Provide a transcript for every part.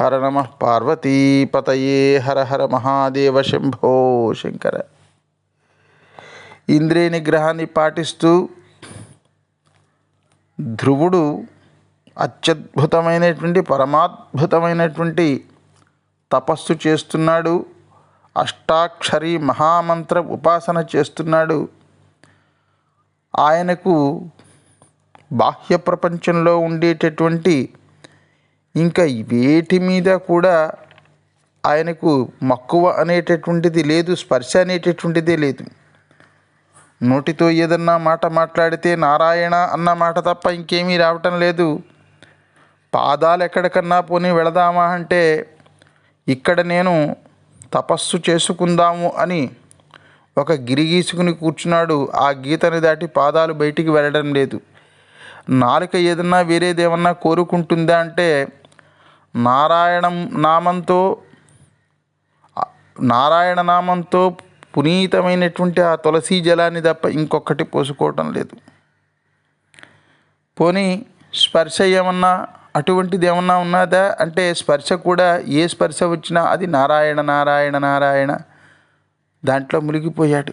హర నమ పార్వతీపతయే హర హర మహాదేవ శంభో శంకర. ఇంద్రియ నిగ్రహాన్ని పాటిస్తూ ధ్రువుడు అత్యద్భుతమైనటువంటి పరమాద్భుతమైనటువంటి తపస్సు చేస్తున్నాడు. అష్టాక్షరి మహామంత్ర ఉపాసన చేస్తున్నాడు. ఆయనకు బాహ్య ప్రపంచంలో ఉండేటటువంటి ఇంకా వేటి మీద కూడా ఆయనకు మక్కువ అనేటటువంటిది లేదు స్పర్శ అనేటటువంటిదే లేదు. నోటితో ఏదన్నా మాట మాట్లాడితే నారాయణ అన్న మాట తప్ప ఇంకేమీ రావటం లేదు. పాదాలు ఎక్కడికన్నా పోనీ వెళదామా అంటే ఇక్కడ నేను తపస్సు చేసుకుందాము అని ఒక గిరి గీసుకుని కూర్చున్నాడు. ఆ గీతని దాటి పాదాలు బయటికి వెళ్ళడం లేదు. నాలుక ఏదన్నా వేరేదేమన్నా కోరుకుంటుందా అంటే నారాయణం నామంతో నారాయణ నామంతో పునీతమైనటువంటి ఆ తులసీ జలాన్ని తప్ప ఇంకొకటి పోసుకోవటం లేదు. పోనీ స్పర్శ ఏమన్నా అటువంటిది ఏమన్నా ఉన్నదా? అంటే స్పర్శ కూడా ఏ స్పర్శ వచ్చినా అది నారాయణ నారాయణ నారాయణ. దాంట్లో మునిగిపోయాడు.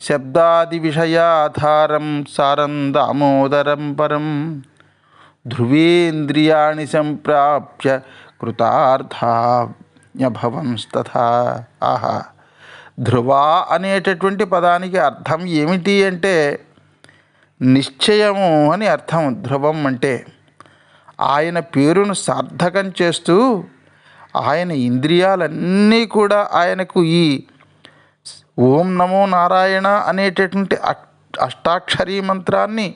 శబ్దాది విషయాధారం సారం దామోదరం పరం ధ్రువేంద్రియాణి సంప్రాప్య కృతార్థాభవంస్తథా. ఆహా. ధ్రువ అనేటటువంటి పదానికి అర్థం ఏమిటి అంటే నిశ్చయము అని అర్థం ధ్రువం అంటే. ఆయన పేరును సార్థకం చేస్తూ ఆయన ఇంద్రియాలన్నీ కూడా ఆయనకు ఈ ఓం నమో నారాయణ అనేటటువంటి అష్టాక్షరీ మంత్రాన్ని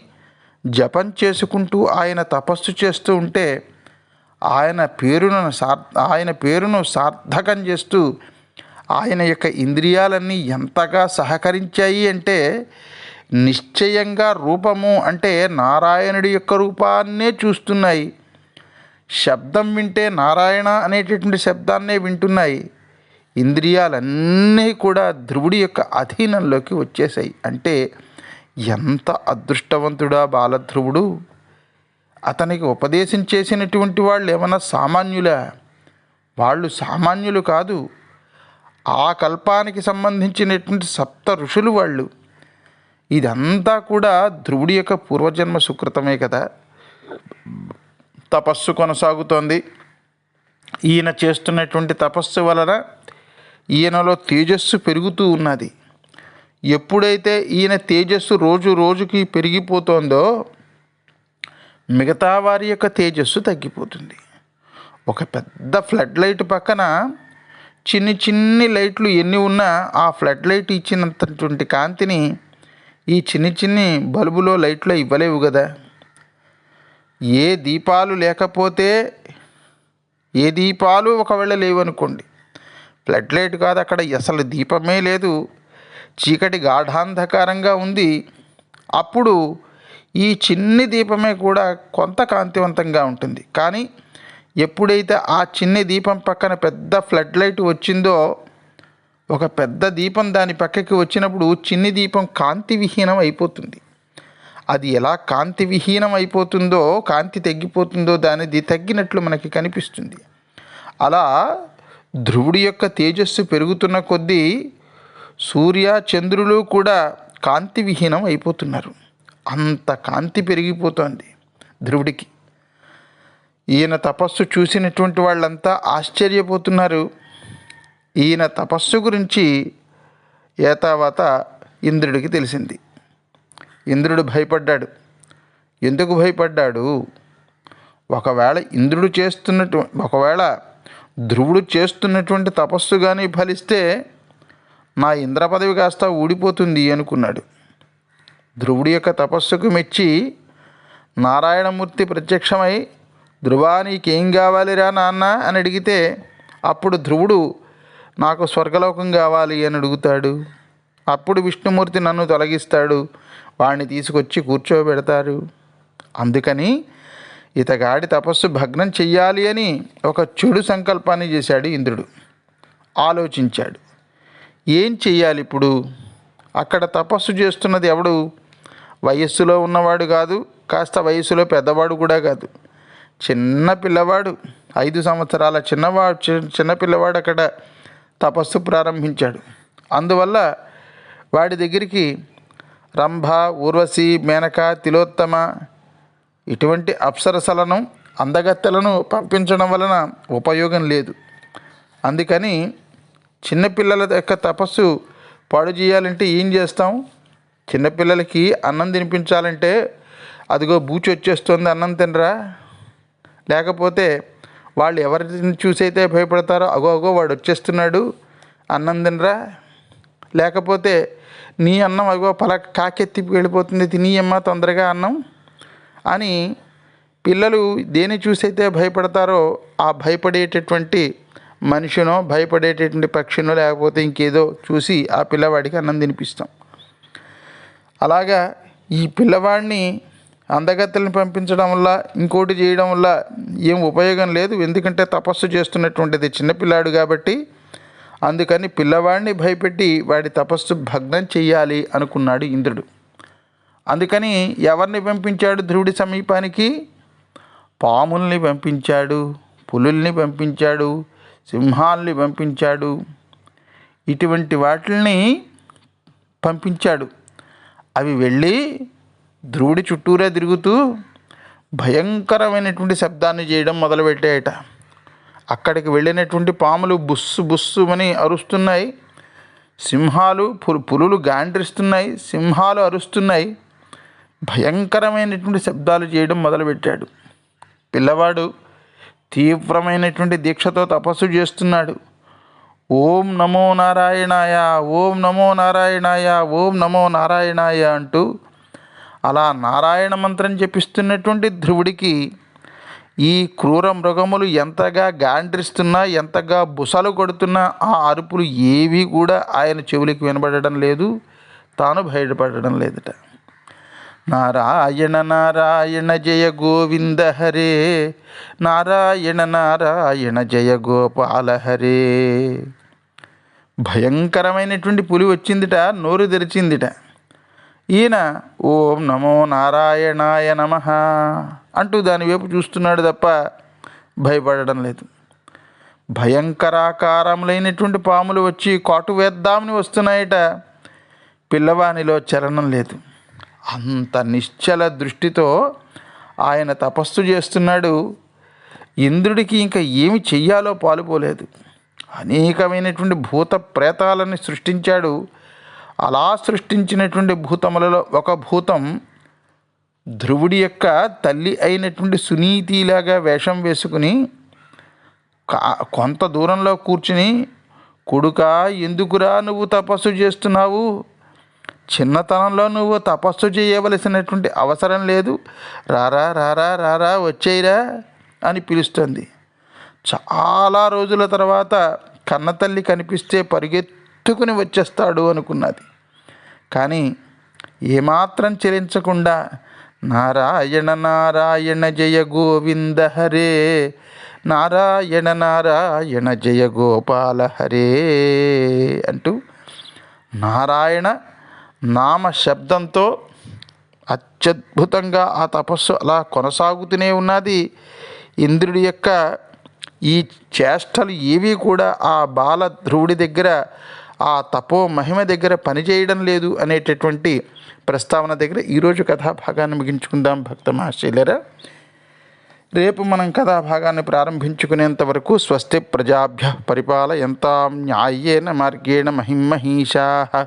జపం చేసుకుంటూ ఆయన తపస్సు చేస్తూ ఉంటే ఆయన పేరును సార్ ఆయన పేరును సార్థకం చేస్తూ ఆయన యొక్క ఇంద్రియాలన్నీ ఎంతగా సహకరించాయి అంటే నిశ్చయంగా రూపము అంటే నారాయణుడి యొక్క రూపాన్నే చూస్తున్నాయి. శబ్దం వింటే నారాయణ అనేటటువంటి శబ్దాన్నే వింటున్నాయి. ఇంద్రియాలన్నీ కూడా ధ్రువుడి యొక్క అధీనంలోకి వచ్చేసాయి అంటే ఎంత అదృష్టవంతుడా బాలధ్రువుడు. అతనికి ఉపదేశం చేసినటువంటి వాళ్ళు ఏమైనా సామాన్యులా? వాళ్ళు సామాన్యులు కాదు. ఆ కల్పానికి సంబంధించినటువంటి సప్త ఋషులు వాళ్ళు. ఇదంతా కూడా ధ్రువుడి యొక్క పూర్వజన్మ సుకృతమే కదా. తపస్సు కొనసాగుతోంది. ఈయన చేస్తున్నటువంటి తపస్సు వలన ఈయనలో తేజస్సు పెరుగుతూ ఉన్నది. ఎప్పుడైతే ఈయన తేజస్సు రోజు రోజుకి పెరిగిపోతుందో మిగతా వారి యొక్క తేజస్సు తగ్గిపోతుంది. ఒక పెద్ద ఫ్లడ్ లైట్ పక్కన చిన్ని చిన్ని లైట్లు ఎన్ని ఉన్నా ఆ ఫ్లడ్ లైట్ ఇచ్చినటువంటి కాంతిని ఈ చిన్ని చిన్ని బల్బులో లైట్లో ఇవ్వలేవు కదా. ఏ దీపాలు లేకపోతే ఏ దీపాలు ఒకవేళ లేవనుకోండి. ఫ్లడ్ లైట్ కాదు అక్కడ అసలు దీపమే లేదు. చీకటి గాఢాంధకారంగా ఉంది. అప్పుడు ఈ చిన్ని దీపమే కూడా కొంత కాంతివంతంగా ఉంటుంది. కానీ ఎప్పుడైతే ఆ చిన్ని దీపం పక్కన పెద్ద ఫ్లడ్ లైట్ వచ్చిందో ఒక పెద్ద దీపం దాని పక్కకి వచ్చినప్పుడు చిన్ని దీపం కాంతి విహీనం అయిపోతుంది. అది ఎలా కాంతి విహీనం అయిపోతుందో కాంతి తగ్గిపోతుందో దానిది తగ్గినట్లు మనకి కనిపిస్తుంది. అలా ధ్రువుడి యొక్క తేజస్సు పెరుగుతున్న కొద్దీ సూర్య చంద్రులు కూడా కాంతి విహీనం అయిపోతున్నారు. అంత కాంతి పెరిగిపోతోంది ధ్రువుడికి. ఈయన తపస్సు చూసినటువంటి వాళ్ళంతా ఆశ్చర్యపోతున్నారు. ఈయన తపస్సు గురించి ఏతావాత ఇంద్రుడికి తెలిసింది. ఇంద్రుడు భయపడ్డాడు. ఎందుకు భయపడ్డాడు? ఒకవేళ ఇంద్రుడు చేస్తున్నటువంటి ఒకవేళ ధ్రువుడు చేస్తున్నటువంటి తపస్సు కానీ ఫలిస్తే నా ఇంద్ర పదవి కాస్త ఊడిపోతుంది అనుకున్నాడు. ధ్రువుడి యొక్క తపస్సుకు మెచ్చి నారాయణమూర్తి ప్రత్యక్షమై ధ్రువా నీకేం కావాలిరా నాన్న? అని అడిగితే అప్పుడు ధ్రువుడు నాకు స్వర్గలోకం కావాలి అని అడుగుతాడు. అప్పుడు విష్ణుమూర్తి నన్ను తొలగిస్తాడు. వాడిని తీసుకొచ్చి కూర్చోబెడతారు అందుకని ఇతగాడి తపస్సు భగ్నం చెయ్యాలి అని ఒక చెడు సంకల్పాన్ని చేశాడు ఇంద్రుడు. ఆలోచించాడు. ఏం చెయ్యాలి ఇప్పుడు అక్కడ తపస్సు చేస్తున్నది ఎవడు? వయస్సులో ఉన్నవాడు కాదు కాస్త వయస్సులో పెద్దవాడు కూడా కాదు. చిన్న పిల్లవాడు ఐదు సంవత్సరాల చిన్నవాడు చి- చిన్న పిల్లవాడు అక్కడ తపస్సు ప్రారంభించాడు. అందువల్ల వాడి దగ్గరికి రంభ ఊర్వశి మేనక తిలోత్తమ ఇటువంటి అప్సరసలను అందగత్తెలను పంపించడం వలన ఉపయోగం లేదు. అందుకని చిన్నపిల్లల యొక్క తపస్సు పాడు చేయాలంటే ఏం చేస్తాం? చిన్నపిల్లలకి అన్నం తినిపించాలంటే అదిగో బూచి వచ్చేస్తుంది అన్నం తినరా? లేకపోతే వాళ్ళు ఎవరిని చూసైతే భయపడతారో అగో అగో వాడు వచ్చేస్తున్నాడు అన్నం తినరా? లేకపోతే నీ అన్నం అగో పల కాకెత్తి వెళ్ళిపోతుంది తినియమ్మ తొందరగా అన్నం అని పిల్లలు దేని చూసైతే భయపడతారో ఆ భయపడేటటువంటి మనిషినో భయపడేటటువంటి పక్షినో లేకపోతే ఇంకేదో చూసి ఆ పిల్లవాడికి అన్నం తినిపిస్తాం. అలాగా ఈ పిల్లవాడిని అందగత్తెలను పంపించడం వల్ల ఇంకోటి చేయడం వల్ల ఏం ఉపయోగం లేదు. ఎందుకంటే తపస్సు చేస్తున్నటువంటిది చిన్నపిల్లాడు కాబట్టి అందుకని పిల్లవాడిని భయపెట్టి వాడి తపస్సు భగ్నం చేయాలి అనుకున్నాడు ఇంద్రుడు. అందుకని ఎవరిని పంపించాడు ధ్రువుడి సమీపానికి? పాముల్ని పంపించాడు పులుల్ని పంపించాడు సింహాల్ని పంపించాడు. ఇటువంటి వాటిని పంపించాడు. అవి వెళ్ళి ధ్రువుడి చుట్టూరే తిరుగుతూ భయంకరమైనటువంటి శబ్దాన్ని చేయడం మొదలుపెట్టాయట. అక్కడికి వెళ్ళినటువంటి పాములు బుస్సు బుస్సు అని అరుస్తున్నాయి. సింహాలు పులులు గాండ్రిస్తున్నాయి. సింహాలు అరుస్తున్నాయి. భయంకరమైనటువంటి శబ్దాలు చేయడం మొదలుపెట్టాడు. పిల్లవాడు తీవ్రమైనటువంటి దీక్షతో తపస్సు చేస్తున్నాడు. ఓం నమో నారాయణాయ ఓం నమో నారాయణాయ ఓం నమో నారాయణాయ అంటూ అలా నారాయణ మంత్రం జపిస్తున్నటువంటి ధ్రువుడికి ఈ క్రూర మృగములు ఎంతగా గాండ్రిస్తున్నా ఎంతగా బుసలు కొడుతున్నా ఆ అరుపులు ఏవి కూడా ఆయన చెవులకు వినబడడం లేదు తాను బయటపడడం లేదట. నారాయణ నారాయణ జయ గోవింద హరే. నారాయణ నారాయణ జయ గోపాల హరే. భయంకరమైనటువంటి పులి వచ్చిందిట నోరు తెరిచిందిట. ఈయన ఓం నమో నారాయణాయ నమ అంటూ దాని వైపు చూస్తున్నాడు తప్ప భయపడడం లేదు. భయంకరాకారములైనటువంటి పాములు వచ్చి కాటు వేద్దామని వస్తున్నాయట. పిల్లవానిలో చలనం లేదు. అంత నిశ్చల దృష్టితో ఆయన తపస్సు చేస్తున్నాడు. ఇంద్రుడికి ఇంకా ఏమి చెయ్యాలో పాలుపోలేదు అనేకమైనటువంటి భూత ప్రేతాలని సృష్టించాడు. అలా సృష్టించినటువంటి భూతములలో ఒక భూతం ధ్రువుడి యొక్క తల్లి అయినటువంటి సునీతిలాగా వేషం వేసుకుని కా- కొంత దూరంలో కూర్చుని కొడుకా ఎందుకురా నువ్వు తపస్సు చేస్తున్నావు? చిన్నతనంలో నువ్వు తపస్సు చేయవలసినటువంటి అవసరం లేదు. రారా రారా రారా వచ్చేయిరా అని పిలుస్తుంది. చాలా రోజుల తర్వాత కన్నతల్లి కనిపిస్తే పరిగెత్తుకుని వచ్చేస్తాడు అనుకున్నది. కానీ ఏమాత్రం చెలించకుండా నారాయణ నారాయణ జయ గోవింద హరే నారాయణ నారాయణ జయ గోపాల హరే అంటూ నారాయణ నామ శబ్దంతో అత్యద్భుతంగా ఆ తపస్సు అలా కొనసాగుతూనే ఉన్నది. ఇంద్రుడి యొక్క ఈ చేష్టలు ఏవి కూడా ఆ బాల ధ్రువుడి దగ్గర ఆ తపో మహిమ దగ్గర పనిచేయడం లేదు అనేటటువంటి ప్రస్తావన దగ్గర ఈరోజు కథాభాగాన్ని ముగించుకుందాం భక్త మహాశైలరా రేపు మనం కథాభాగాన్ని ప్రారంభించుకునేంత వరకు స్వస్తి ప్రజాభ్య పరిపాలయంతాం న్యాయేన మార్గేణ మహిమహీషా